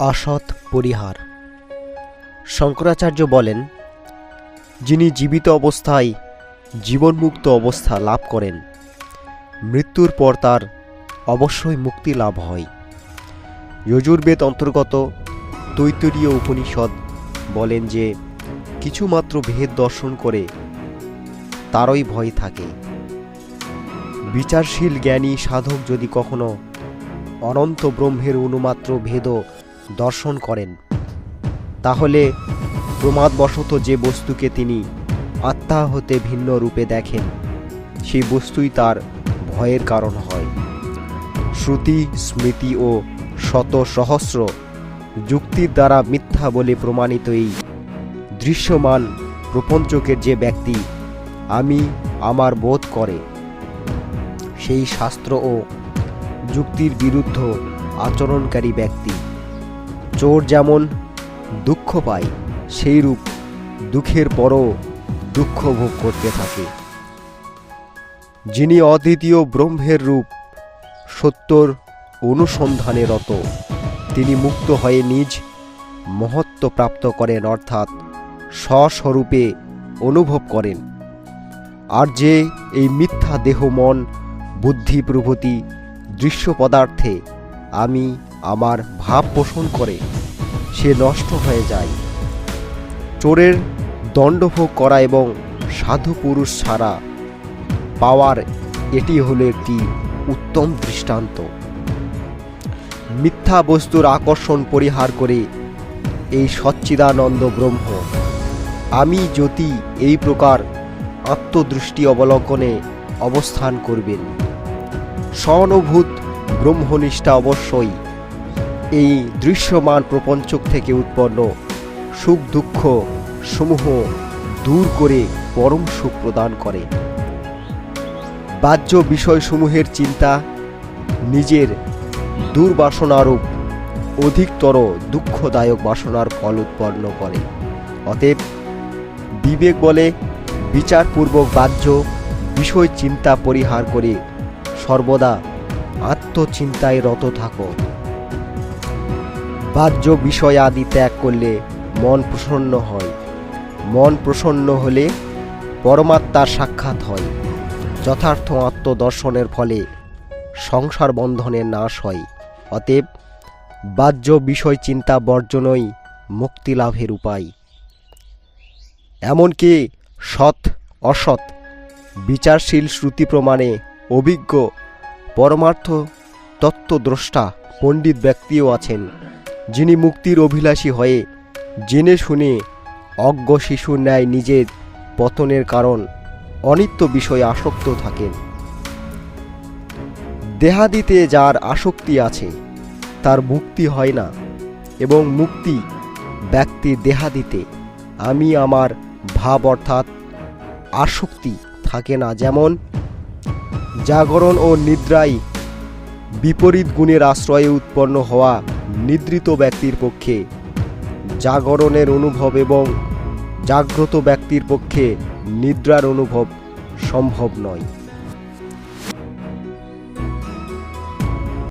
অসৎ পরিহার। শঙ্করাচার্য বলেন, যিনি জীবিত অবস্থায় জীবনমুক্ত অবস্থা লাভ করেন, মৃত্যুর পর তার অবশ্যই মুক্তি লাভ হয়। যজুর্বেদ অন্তর্গত তৈতরীয় উপনিষদ বলেন যে, কিছুমাত্র ভেদ দর্শন করে তারই ভয় থাকে। বিচারশীল জ্ঞানী সাধক যদি কখনো অনন্ত ব্রহ্মের অনুমাত্র ভেদ দর্শন করেন। তাহলে প্রমাদবশত যে বস্তুকে তিনি আত্মা হতে ভিন্ন রূপে দেখেন, সেই বস্তুই তার ভয়ের কারণ হয়। শ্রুতি, স্মৃতি ও শত সহস্র যুক্তির দ্বারা মিথ্যা বলে প্রমাণিত এই দৃশ্যমান প্রপঞ্চকের যে ব্যক্তি আমি আমার বোধ করে, সেই শাস্ত্র ও যুক্তির বিরুদ্ধ আচরণকারী ব্যক্তি। চোর যেমন দুঃখ পায় সেই রূপ দুঃখের পরও দুঃখ ভোগ করতে থাকে। যিনি অদ্বিতীয় ব্রহ্মের রূপ, সত্যর অনুসন্ধানে রত, তিনি মুক্ত হয়ে নিজ মহত্ব প্রাপ্ত করেন, অর্থাৎ স্বস্বরূপে অনুভব করেন। আর যে এই মিথ্যা দেহ, মন, বুদ্ধি, প্রভৃতি, দৃশ্য পদার্থে আমি আমার ভাব পোষণ করে, সে নষ্ট হয়ে যায়। চোরের দণ্ডভোগ করা এবং সাধু পুরুষ ছাড়া পাওয়ার এটি হলো একটি উত্তম দৃষ্টান্ত। মিথ্যা বস্তুর আকর্ষণ পরিহার করে এই সচ্চিদানন্দ ব্রহ্ম। আমি জ্যোতি এই প্রকার আত্মদৃষ্টি অবলম্বনে অবস্থান করবেন। স্বনুভূত ব্রহ্মনিষ্ঠা অবশ্যই এই দৃশ্যমান প্রপঞ্চক থেকে উৎপন্ন সুখ দুঃখ সমূহ দূর করে পরম সুখ প্রদান করে। বাহ্য বিষয়সমূহের চিন্তা, নিজের দুর্বাসনারূপ, অধিকতর দুঃখদায়ক বাসনার ফল উৎপন্ন করে। অতএব বিবেক বলে বিচারপূর্বক বাহ্য বিষয় চিন্তা পরিহার করে সর্বদা আত্মচিন্তায় রত থাকো। বাহ্য বিষয় আদি ত্যাগ করলে মন প্রসন্ন হয়। মন প্রসন্ন হলে পরমাত্মার সাক্ষাৎ হয়। যথার্থ আত্মদর্শনের ফলে সংসার বন্ধনের নাশ হয়। অতএব বাহ্য বিষয় চিন্তা বর্জনই মুক্তি লাভের উপায়। এমনকি সৎ, অসৎ, বিচারশীল শ্রুতি প্রমাণে অভিজ্ঞ, পরমার্থ, তত্ত্বদ্রষ্টা, পণ্ডিত ব্যক্তিও আছেন। যিনি মুক্তির অভিলাষী হয়ে জেনে শুনে অজ্ঞ শিশুর ন্যায় নিজের পতনের কারণ অনিত্য বিষয়ে আসক্ত থাকেন। দেহাদিতে যার আসক্তি আছে, তার মুক্তি হয় না এবং মুক্তি ব্যক্তির দেহাদিতে। আমি আমার ভাব অর্থাৎ আসক্তি থাকে না। যেমন জাগরণ ও নিদ্রায় বিপরীত গুণের আশ্রয়ে উৎপন্ন হওয়া নিদ্রিত ব্যক্তির পক্ষে জাগরণের অনুভব এবং জাগ্রত ব্যক্তির পক্ষে নিদ্রার অনুভব সম্ভব নয়।